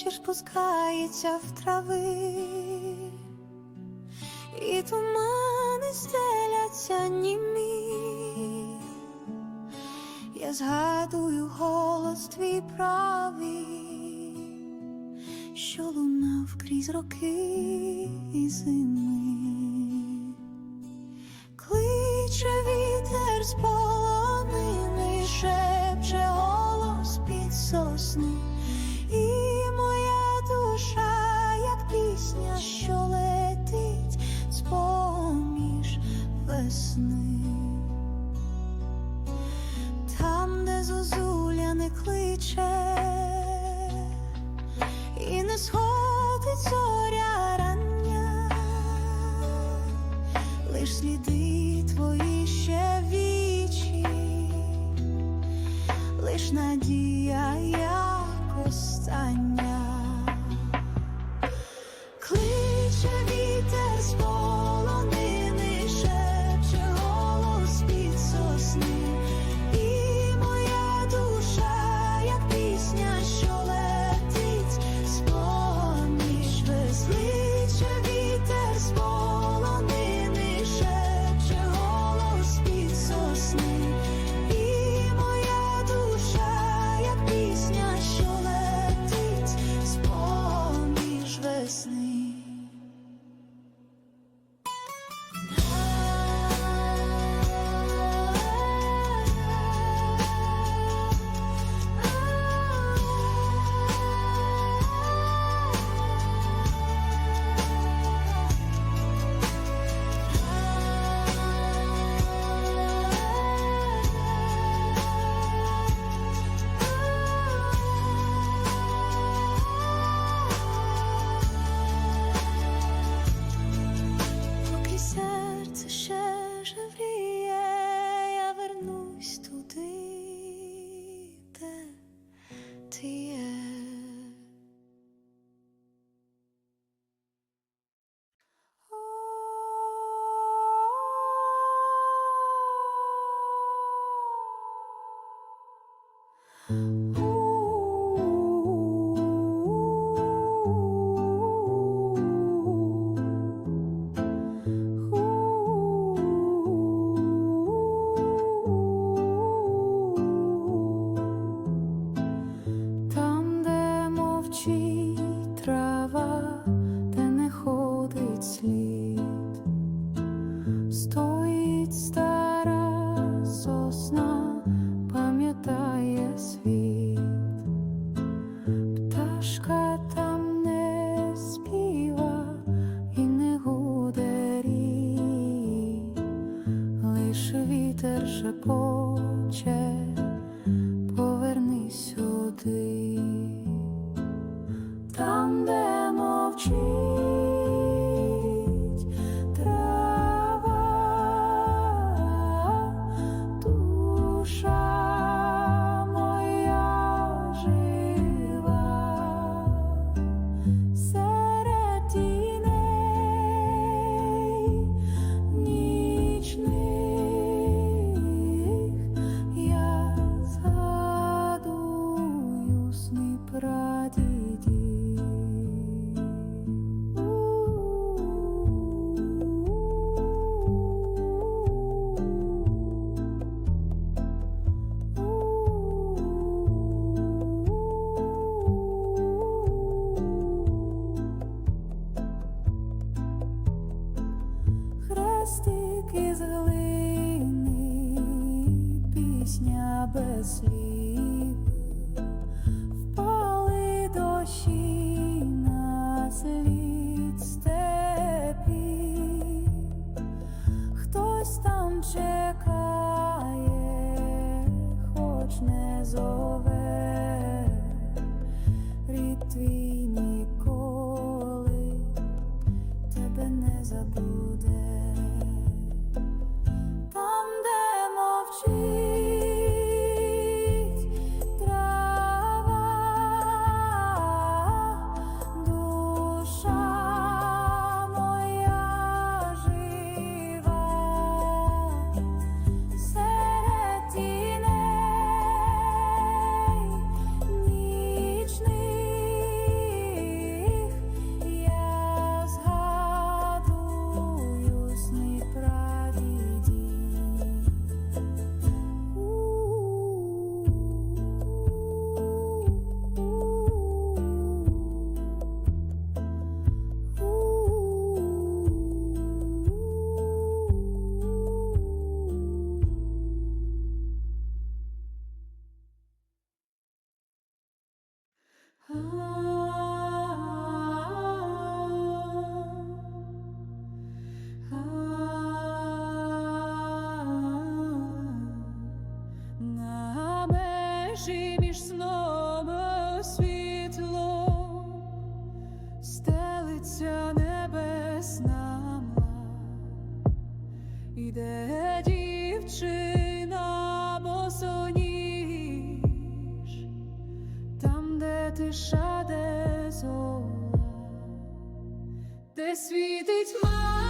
вечір спускається в трави, і тумани стеляться німі. Я згадую голос твій правий, що лунав крізь роки і зими. лиш надія. де світить ма.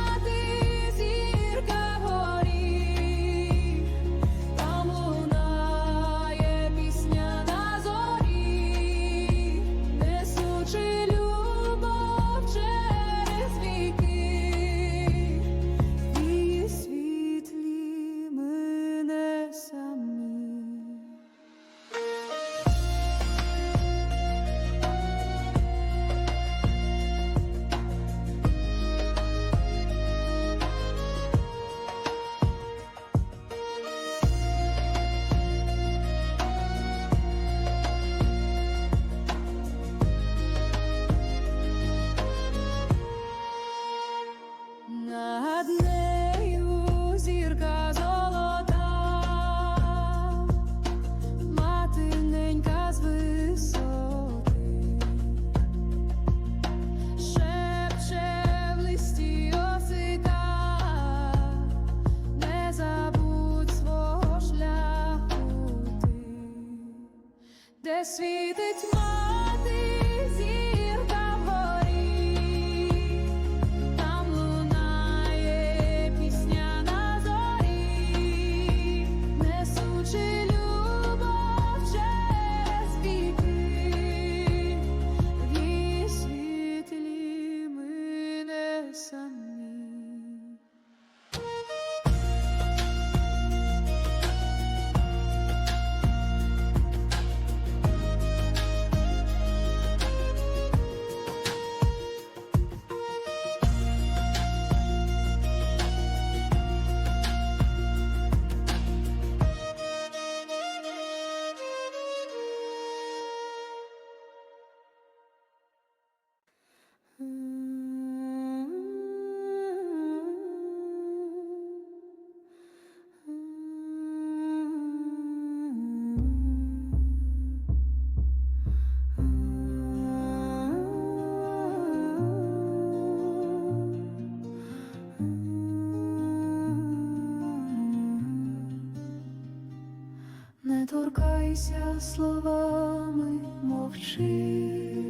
Прикрийся словами мовчи,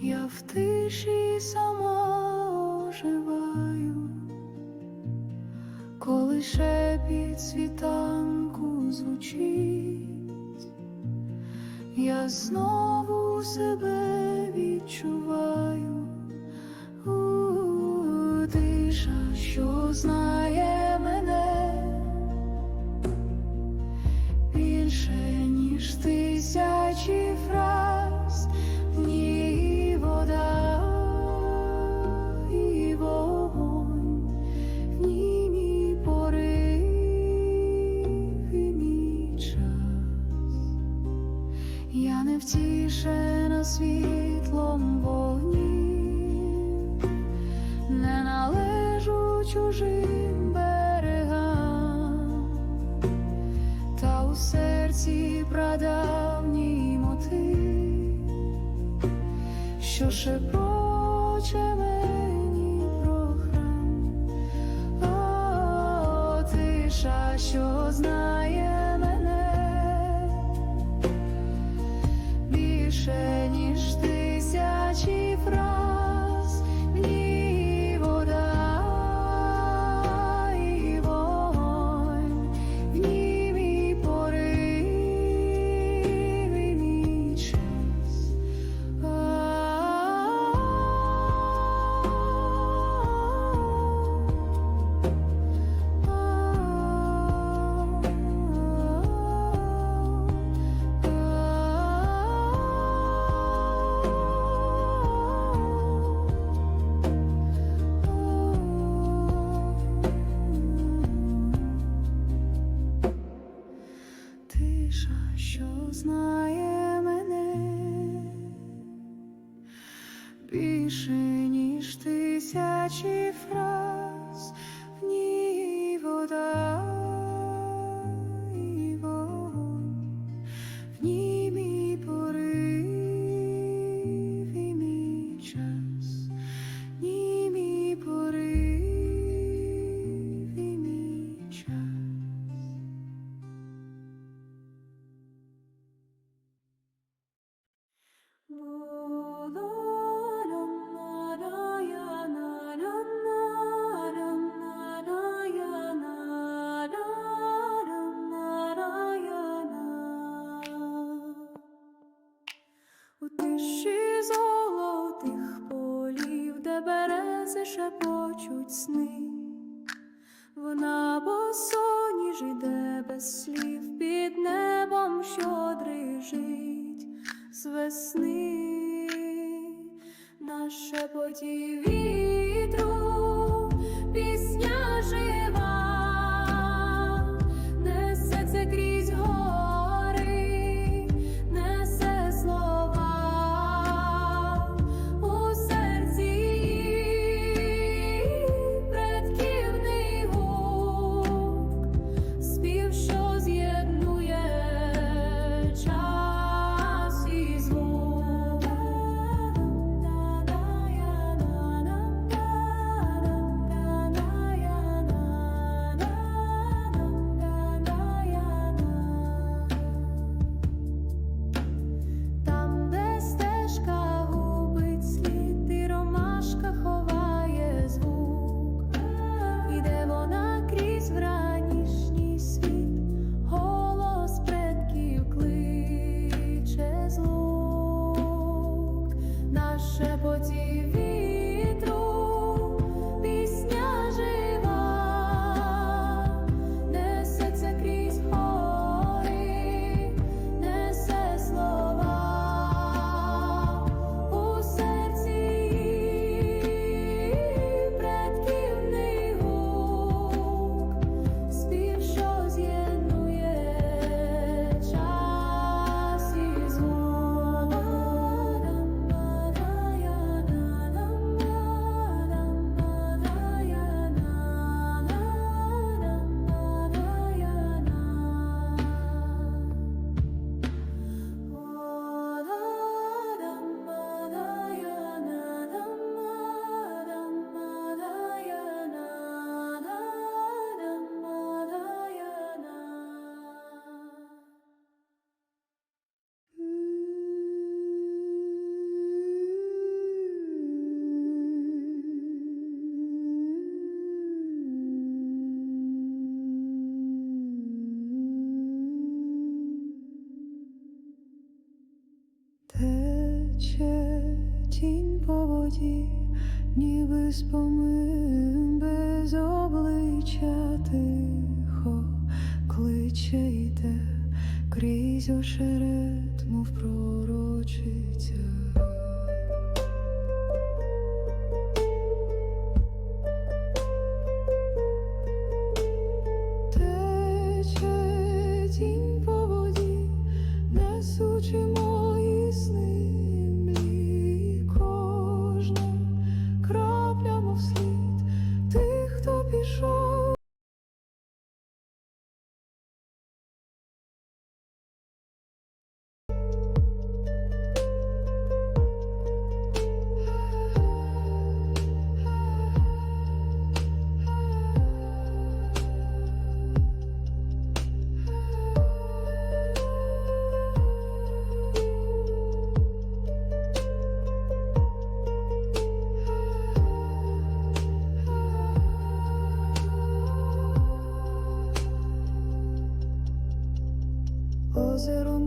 я в тиші сама оживаю, коли шепіт світанку звучить, я знову себе відчую. тише, ніж тисячі фраз. де берези шепочуть сни, вона ж іде без слів під небом, що дрижить з весни, наше подіві. без без обличчя тихо кличе йде крізь ошеред.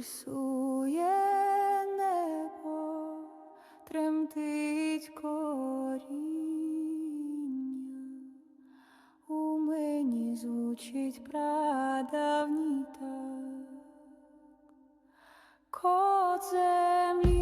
пульсує небо, тремтить коріння, у мені звучить прадавній так. Кот землі